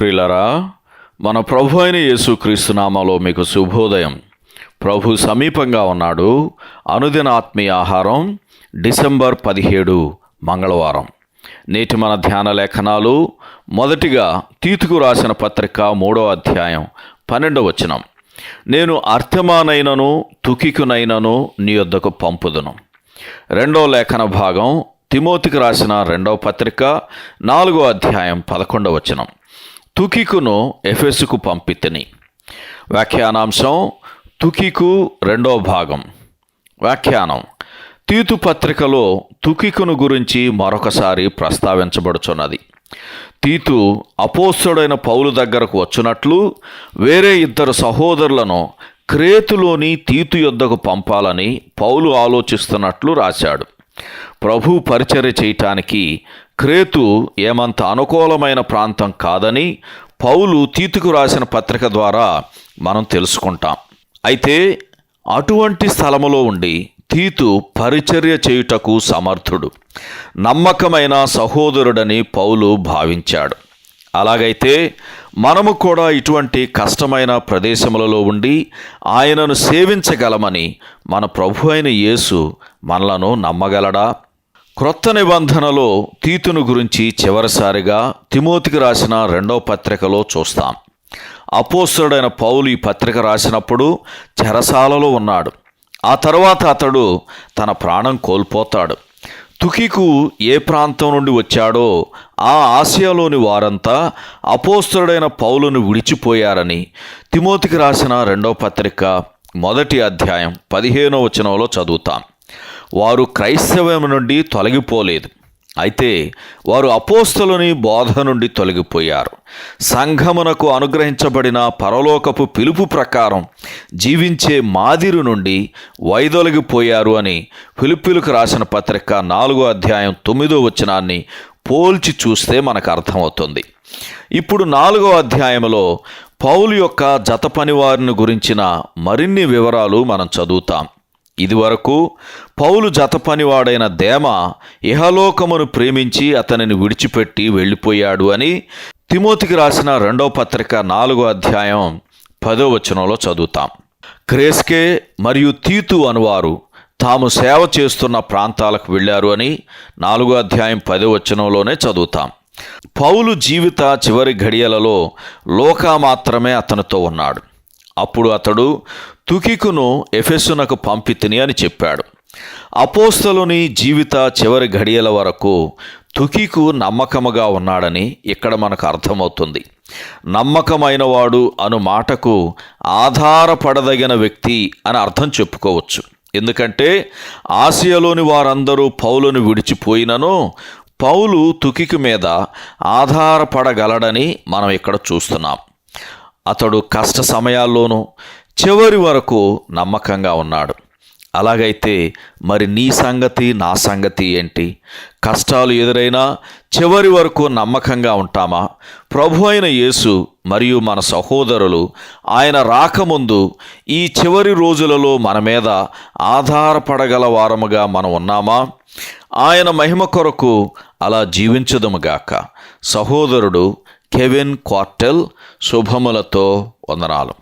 ప్రియులరా మన ప్రభు అయిన యేసుక్రీస్తు నామాలో మీకు శుభోదయం. ప్రభు సమీపంగా ఉన్నాడు. అనుదిన ఆత్మీయ ఆహారం డిసెంబర్ పదిహేడు మంగళవారం. నేటి మన ధ్యాన లేఖనాలు మొదటిగా తీతుకు రాసిన పత్రిక మూడో అధ్యాయం పన్నెండవ వచనం. నేను అర్థమానైనను తుకికునైనను నీ యొద్దకు పంపుదును. రెండో లేఖన భాగం తిమోతికి రాసిన రెండవ పత్రిక నాలుగో అధ్యాయం పదకొండవ వచనం. తుకికును ఎఫెసుకు పంపితిని. వ్యాఖ్యానాంశం తుకికు రెండో భాగం. వ్యాఖ్యానం. తీతు పత్రికలో తుకికును గురించి మరొకసారి ప్రస్తావించబడుచున్నది. తీతు అపోస్తుడైన పౌలు దగ్గరకు వచ్చినట్లు వేరే ఇద్దరు సహోదరులను క్రేతులోని తీతు యొద్దకు పంపాలని పౌలు ఆలోచిస్తున్నట్లు రాశాడు. ప్రభు పరిచర్య చేయటానికి క్రేతు ఏమంత అనుకూలమైన ప్రాంతం కాదని పౌలు తీతుకు రాసిన పత్రిక ద్వారా మనం తెలుసుకుంటాం. అయితే అటువంటి స్థలములో ఉండి తీతు పరిచర్య చేయుటకు సమర్థుడు నమ్మకమైన సహోదరుడని పౌలు భావించాడు. అలాగైతే మనము కూడా ఇటువంటి కష్టమైన ప్రదేశములలో ఉండి ఆయనను సేవించగలమని మన ప్రభు అయిన యేసు మనలను నమ్మగలడా? క్రొత్త నిబంధనలో తీతును గురించి చివరిసారిగా తిమోతికి రాసిన రెండవ పత్రికలో చూస్తాం. అపోసుడైన పౌలు ఈ పత్రిక రాసినప్పుడు చెరసాలలో ఉన్నాడు. ఆ తర్వాత అతడు తన ప్రాణం కోల్పోతాడు. తుకికు ఏ ప్రాంతం నుండి వచ్చాడో ఆ ఆసియాలోని వారంతా అపోస్తుడైన పౌలును విడిచిపోయారని తిమోతికి రాసిన రెండవ పత్రిక మొదటి అధ్యాయం పదిహేనో వచనంలో చదువుతాం. వారు క్రైస్తవం నుండి తొలగిపోలేదు. అయితే వారు అపోస్తలుని బోధ నుండి తొలగిపోయారు. సంఘమునకు అనుగ్రహించబడిన పరలోకపు పిలుపు ప్రకారం జీవించే మాదిరి నుండి వైదొలగిపోయారు అని పిలుపులకు రాసిన పత్రిక నాలుగో అధ్యాయం తొమ్మిదో వచనాన్ని పోల్చి చూస్తే మనకు అర్థమవుతుంది. ఇప్పుడు నాలుగో అధ్యాయంలో పౌలు యొక్క జత పనివారిని గురించిన మరిన్ని వివరాలు మనం చదువుతాం. ఇదివరకు పౌలు జతపనివాడైన దేమ ఇహలోకమును ప్రేమించి అతనిని విడిచిపెట్టి వెళ్ళిపోయాడు అని తిమోతికి రాసిన రెండవ పత్రిక నాలుగో అధ్యాయం పదో వచనంలో చదువుతాం. క్రేస్కే మరియు తీతు అనువారు తాము సేవ చేస్తున్న ప్రాంతాలకు వెళ్ళారు అని నాలుగో అధ్యాయం పదో వచనంలోనే చదువుతాం. పౌలు జీవిత చివరి ఘడియలలో లోకా మాత్రమే అతనితో ఉన్నాడు. అప్పుడు అతడు తుకికును ఎఫెసునకు పంపితిని అని చెప్పాడు. అపోస్తలుని జీవిత చివరి ఘడియల వరకు తుకికు నమ్మకముగా ఉన్నాడని ఇక్కడ మనకు అర్థమవుతుంది. నమ్మకమైనవాడు అను మాటకు ఆధారపడదగిన వ్యక్తి అని అర్థం చెప్పుకోవచ్చు. ఎందుకంటే ఆసియాలోని వారందరూ పౌలును విడిచిపోయినను పౌలు తుకికి మీద ఆధారపడగలడని మనం ఇక్కడ చూస్తున్నాం. అతడు కష్ట సమయాల్లోనూ చివరి వరకు నమ్మకంగా ఉన్నాడు. అలాగైతే మరి నీ సంగతి నా సంగతి ఏంటి? కష్టాలు ఎదురైనా చివరి వరకు నమ్మకంగా ఉంటామా? ప్రభు అయిన యేసు మరియు మన సహోదరులు ఆయన రాకముందు ఈ చివరి రోజులలో మన మీద ఆధారపడగల వారముగా మనం ఉన్నామా? ఆయన మహిమ కొరకు అలా జీవించదుముగాక సహోదరుడు కెవిన్ క్వార్టెల్ శుభములతో వందనాలు.